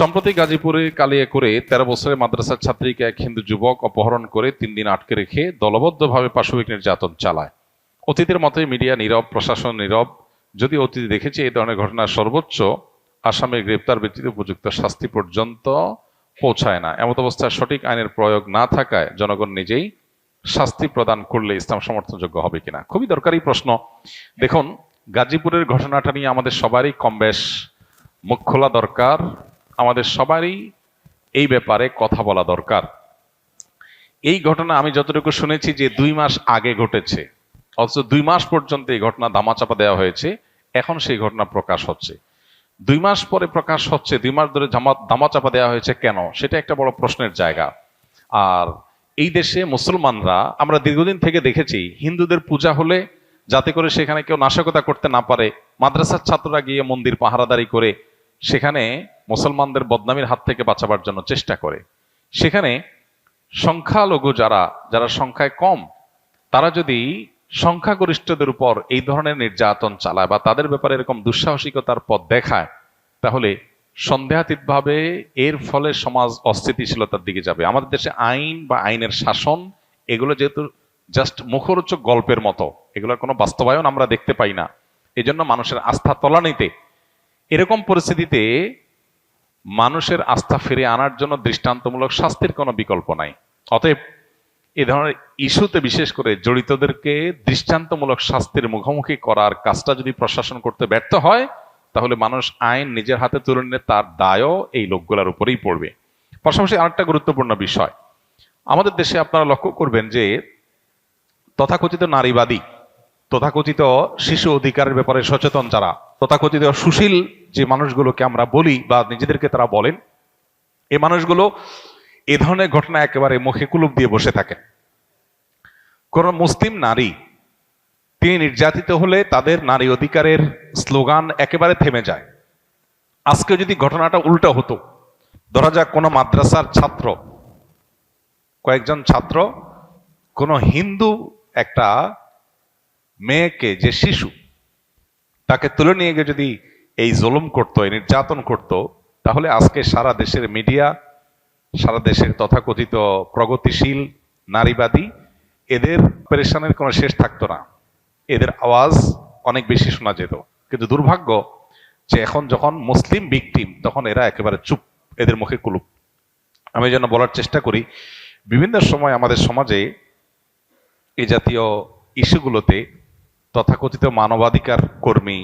সম্প্রতি গাজীপুরে কালিয়ে করে তেরো বছরের মাদ্রাসার ছাত্রীকে এক হিন্দু যুবক অপহরণ করে তিন দিন আটকে রেখে দলবদ্ধভাবে পাশবিক নির্যাতন চালায়। অতীতের মতোই মিডিয়া নীরব, প্রশাসন নীরব যদি অতীতে দেখেছি এই ধরনের ঘটনা সর্বোচ্চ আসামের গ্রেপ্তার ব্যক্তির উপযুক্ত শাস্তি পর্যন্ত পৌঁছায় না। এমত অবস্থায় সঠিক আইনের প্রয়োগ না থাকায় জনগণ নিজেই শাস্তি প্রদান করলে ইসলাম সমর্থনযোগ্য হবে কিনা? খুবই দরকারি প্রশ্ন। দেখুন, গাজীপুরের ঘটনাটা নিয়ে আমাদের সবারই কম বেশ মুখ খোলা দরকার। আমাদের সবারই এই ব্যাপারে কথা বলা দরকার। এই ঘটনা আমি যতটুকু শুনেছি যে দুই মাস আগে ঘটেছে, অথচ দুই মাস পর্যন্ত এই ঘটনা ধামাচাপা দেওয়া হয়েছে, এখন সেই ঘটনা প্রকাশ হচ্ছে। দুই মাস পরে প্রকাশ হচ্ছে, দুই মাস ধরে ধামাচাপা দেওয়া হয়েছে কেন? সেটা একটা বড় প্রশ্নের জায়গা। আর এই দেশে মুসলমানরা, আমরা দীর্ঘদিন থেকে দেখেছি, হিন্দুদের পূজা হলে যাতে করে সেখানে কেউ নাশকতা করতে না পারে, মাদ্রাসার ছাত্ররা গিয়ে মন্দির পাহারাদারি করে সেখানে মুসলমানদের বদনামির হাত থেকে বাঁচাবার জন্য চেষ্টা করে। সেখানে সংখ্যালঘু যারা যারা সংখ্যায় কম, তারা যদি সংখ্যাগরিষ্ঠদের উপর এই ধরনের নির্যাতন চালায় বা তাদের ব্যাপারে এরকম দুঃসাহসিকতার পথ দেখায়, তাহলে সন্দেহাতীতভাবে এর ফলে সমাজ অস্থিতিশীলতার দিকে যাবে। আমাদের দেশে আইন বা আইনের শাসন, এগুলো যেহেতু জাস্ট মুখরোচক গল্পের মতো, এগুলোর কোনো বাস্তবায়ন আমরা দেখতে পাই না। এজন্য মানুষের আস্থা তলানিতে এরকম পরিস্থিতিতে মানুষের আস্থা ফিরে আনার জন্য দৃষ্টান্তমূলক শাস্তির কোনো বিকল্প নাই। অতএব এ ধরনের ইস্যুতে বিশেষ করে জড়িতদেরকে দৃষ্টান্তমূলক শাস্তির মুখোমুখি করার কাজটা যদি প্রশাসন করতে ব্যর্থ হয়, তাহলে মানুষ আইন নিজের হাতে তুলে নিলে তার দায়ও এই লোকগুলোর উপরেই পড়বে। পাশাপাশি আরেকটা গুরুত্বপূর্ণ বিষয়। আমাদের দেশে আপনারা লক্ষ্য করবেন যে তথাকথিত নারীবাদী তথাকথিত শিশু অধিকারের ব্যাপারে সচেতন যারা, তথাকথিত সুশীল যে মানুষগুলোকে আমরা বলি বা নিজেদেরকে তারা বলেন এই মানুষগুলো এ ধরনের ঘটনা একেবারে মুখে কুলুপ দিয়ে বসে থাকেন। কোন মুসলিম নারী, তিনি নির্যাতিত হলে তাদের নারী অধিকারের স্লোগান একেবারে থেমে যায়। আজকে যদি ঘটনাটা উল্টো হতো, ধরা যাক কোনো মাদ্রাসার ছাত্র, কয়েকজন ছাত্র, কোন হিন্দু একটা মেয়েকে, যে শিশু, তাকে তুলে নিয়ে গিয়ে যদি এই জুলুম করতো, এই নির্যাতন করত, তাহলে আজকে সারা দেশের মিডিয়া, সারা দেশের তথাকথিত প্রগতিশীল নারীবাদী, এদের পেরেশানের কোনো শেষ থাকতো না। এদের আওয়াজ অনেক বেশি শোনা যেত। কিন্তু দুর্ভাগ্য যে এখন যখন মুসলিম বিকটিম তখন এরা একেবারে চুপ, এদের মুখে কুলুপ। আমি যেন বলার চেষ্টা করি, বিভিন্ন সময় আমাদের সমাজে এই জাতীয় ইস্যুগুলোতে তথাকথিত মানবাধিকার কর্মী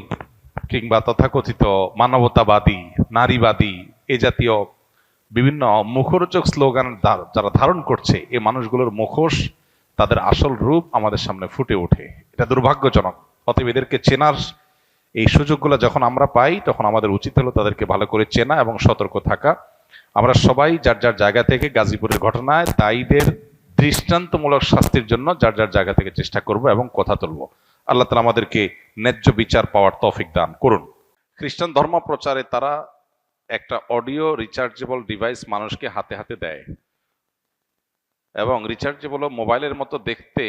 কিংবা তথাকথিত মানবতাবাদী, নারীবাদী, এ জাতীয় বিভিন্ন মুখরোচক স্লোগান যারা ধারণ করছে, এ মানুষগুলোর মুখোশ তাদের আসল রূপ আমাদের সামনে ফুটে ওঠে। এটা দুর্ভাগ্যজনক। অতএব এদেরকে চেনার এই সুযোগগুলো যখন আমরা পাই, তখন আমাদের উচিত হলো তাদেরকে ভালো করে চেনা এবং সতর্ক থাকা। আমরা সবাই যার যার জায়গা থেকে গাজীপুরের ঘটনায় দায়ীদের দৃষ্টান্তমূলক শাস্তির জন্য যার যার জায়গা থেকে চেষ্টা করব এবং কথা তুলব। আল্লাহ তালা আমাদেরকে ন্যায্য বিচার পাওয়ার তফিক দান করুন। খ্রিস্টান ধর্ম প্রচারে তারা একটা অডিও রিচার্জেবল ডিভাইস মানুষকে হাতে হাতে দেয়। এবং রিচার্জেবল মোবাইলের মতো দেখতে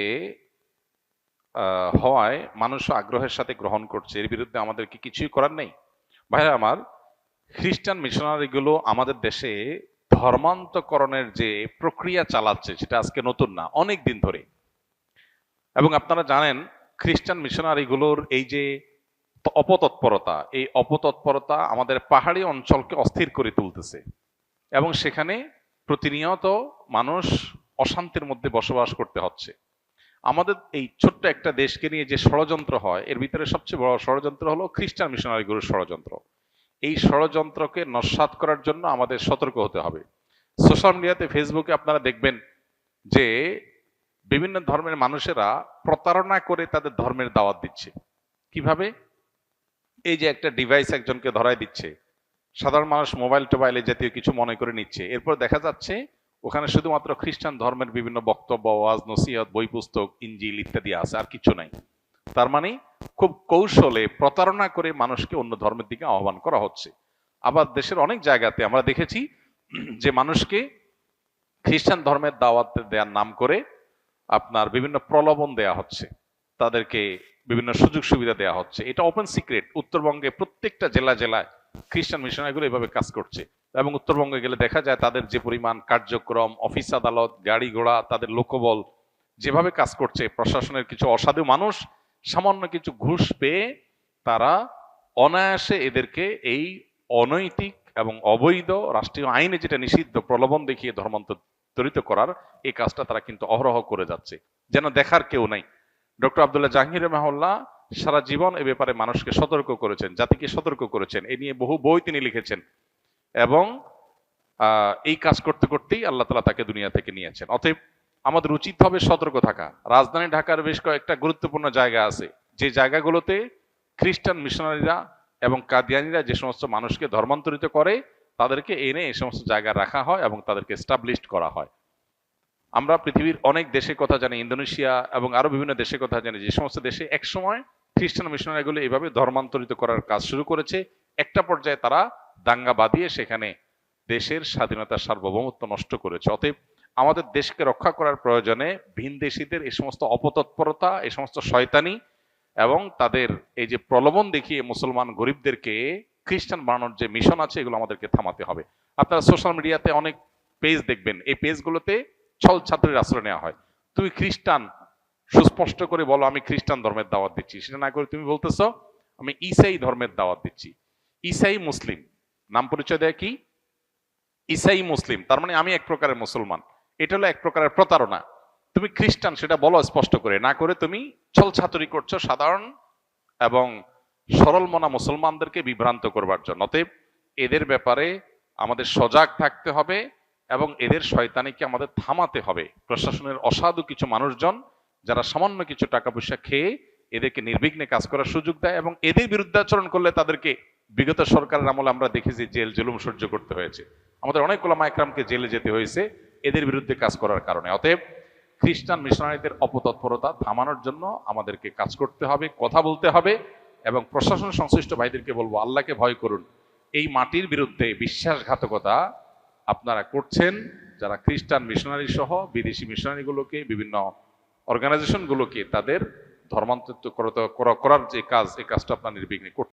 হওয়ায় মানুষ আগ্রহের সাথে গ্রহণ করছে। এর বিরুদ্ধে আমাদের কি কিছুই করার নেই? ভাইরা আমার, খ্রিস্টান মিশনারিগুলো আমাদের দেশে ধর্মান্তকরণের যে প্রক্রিয়া চালাচ্ছে, সেটা আজকে নতুন না, অনেক দিন ধরে। এবং আপনারা জানেন খ্রিস্টান মিশনারিগুলোর এই যে অপতৎপরতা, এই অপতৎপরতা আমাদের পাহাড়ি অঞ্চলকে অস্থির করে তুলতেছে। এবং সেখানে প্রতিনিয়ত মানুষ অশান্তির মধ্যে বসবাস করতে হচ্ছে। আমাদের এই ছোট্ট একটা দেশকে নিয়ে যে ষড়যন্ত্র হয়, এর ভিতরে সবচেয়ে বড় ষড়যন্ত্র হলো খ্রিস্টান মিশনারিগুলোর ষড়যন্ত্র। এই ষড়যন্ত্রকে নস্বাত করার জন্য আমাদের সতর্ক হতে হবে। সোশ্যাল মিডিয়াতে, ফেসবুকে আপনারা দেখবেন যে বিভিন্ন ধর্মের মানুষেরা প্রতারণা করে তাদের ধর্মের দাওয়াত দিচ্ছে। কীভাবে? এই যে একটা ডিভাইস একজনকে ধরায় দিচ্ছে। সাধারণ মানুষ মোবাইল টোবাইলে জাতীয় কিছু মনে করে নিচ্ছে। এরপর দেখা যাচ্ছে, ওখানে শুধুমাত্র খ্রিস্টান ধর্মের বিভিন্ন বক্তব্য, ওয়াজ, নসিহত, বই পুস্তক, ইঞ্জিল ইত্যাদি আছে, আর কিছু নাই। তার মানে খুব কৌশলে প্রতারণা করে মানুষকে অন্য ধর্মের দিকে আহ্বান করা হচ্ছে। আবার দেশের অনেক জায়গাতে আমরা দেখেছি যে মানুষকে খ্রিস্টান ধর্মের দাওয়াত দেওয়ার নাম করে আপনার বিভিন্ন প্রলোভন দেয়া হচ্ছে, তাদেরকে বিভিন্ন সুযোগ সুবিধা দেওয়া হচ্ছে। এটা ওপেন সিক্রেট উত্তরবঙ্গে প্রত্যেকটা জেলা জেলায় খ্রিস্টান মিশনারিগুলো এভাবে কাজ করছে এবং উত্তরবঙ্গে গেলে দেখা যায় তাদের যে পরিমাণ কার্যক্রম অফিস আদালত, গাড়ি ঘোড়া, তাদের লোকবল যেভাবে কাজ করছে, প্রশাসনের কিছু অসাধু মানুষ, সামান্য কিছু ঘুষ পেয়ে তারা অনায়াসে এদেরকে এই অনৈতিক এবং অবৈধ রাষ্ট্রীয় আইনে যেটা নিষিদ্ধ প্রলোভন দেখিয়ে ধর্মান্তরিত করার এই কাজটা তারা কিন্তু অহরহ করে যাচ্ছে। যেন দেখার কেউ নাই। ডক্টর আবদুল্লাহ জাহাঙ্গীর রহমাল্লাহ সারা জীবন এ ব্যাপারে মানুষকে সতর্ক করেছেন, জাতিকে সতর্ক করেছেন। এ নিয়ে বহু বই তিনি লিখেছেন এবং এই কাজ করতে করতেই আল্লাহ তালা তাকে দুনিয়া থেকে নিয়েছেন অতএব আমাদের উচিত হবে সতর্ক থাকা। রাজধানী ঢাকার বেশ কয়েকটা গুরুত্বপূর্ণ জায়গা আছে। যে জায়গাগুলোতে খ্রিস্টান মিশনারিরা এবং কাদিয়ানিরা যে সমস্ত মানুষকে ধর্মান্তরিত করে তাদেরকে এনে এই সমস্ত জায়গায় রাখা হয় এবং তাদেরকে এস্টাবলিশড করা হয়। আমরা পৃথিবীর অনেক দেশের কথা জানি, ইন্দোনেশিয়া এবং আরও বিভিন্ন দেশের কথা জানি, যে সমস্ত দেশে একসময় খ্রিস্টান মিশনারিগুলো এইভাবে ধর্মান্তরিত করার কাজ শুরু করেছে। একটা পর্যায়ে তারা দাঙ্গা বাঁধিয়ে সেখানে দেশের স্বাধীনতার সার্বভৌমত্ব নষ্ট করেছে। অতএব আমাদের দেশকে রক্ষা করার প্রয়োজনে ভিনদেশীদের এই সমস্ত অপতৎপরতা, এই সমস্ত শয়তানি এবং তাদের এই যে প্রলোভন দেখিয়ে মুসলমান গরিবদেরকে খ্রিস্টান বানানোর যে মিশন আছে, এগুলো আমাদেরকে থামাতে হবে। আপনারা সোশ্যাল মিডিয়াতে অনেক পেজ দেখবেন। এই পেজগুলোতে ছল ছাত্রের আশ্রয় নেওয়া হয়। তুমি খ্রিস্টান, সুস্পষ্ট করে বলো, আমি খ্রিস্টান ধর্মের দাওয়াত দিচ্ছি। সেটা না করে তুমি বলতেছো, আমি ইসাই ধর্মের দাওয়াত দিচ্ছি। ইসাই মুসলিম। নাম পরিচয় দেয় কি? ইসাই মুসলিম। তার মানে আমি এক প্রকারের মুসলমান। এটা হলো এক প্রকারের প্রতারণা। তুমি খ্রিস্টান, সেটা বলো স্পষ্ট করে। না করে তুমি ছল ছাতুরি করছ সাধারণ এবং সরল মনা মুসলমানদেরকে বিভ্রান্ত করবার জন্য। অতএব এদের ব্যাপারে আমাদের সজাগ থাকতে হবে এবং এদের শয়তানিকে আমাদের থামাতে হবে। প্রশাসনের অসাধু কিছু মানুষজন যারা সামান্য কিছু টাকা পয়সা খেয়ে এদেরকে নির্বিঘ্নে কাজ করার সুযোগ দেয় এবং এদের বিরুদ্ধে আচরণ করলে তাদেরকে বিগত সরকারের আমলে আমরা দেখেছি জেল জুলুম সহ্য করতে হয়েছে। আমাদের অনেক গোলামা একরামকে জেলে যেতে হয়েছে এদের বিরুদ্ধে কাজ করার কারণে। অতএব খ্রিস্টান মিশনারিদের অপতৎপরতা থামানোর জন্য আমাদেরকে কাজ করতে হবে, কথা বলতে হবে। এবং প্রশাসন সংশ্লিষ্ট ভাইদেরকে বলব, আল্লাহকে ভয় করুন। এই মাটির বিরুদ্ধে বিশ্বাসঘাতকতা আপনারা করছেন, যারা খ্রিস্টান মিশনারি সহ বিদেশি মিশনারিগুলোকে, বিভিন্ন অর্গানাইজেশনগুলোকে তাদের ধর্মান্তরিত করা- করার যে কাজ, এই কাজটা আপনার নির্বিঘ্নে করতে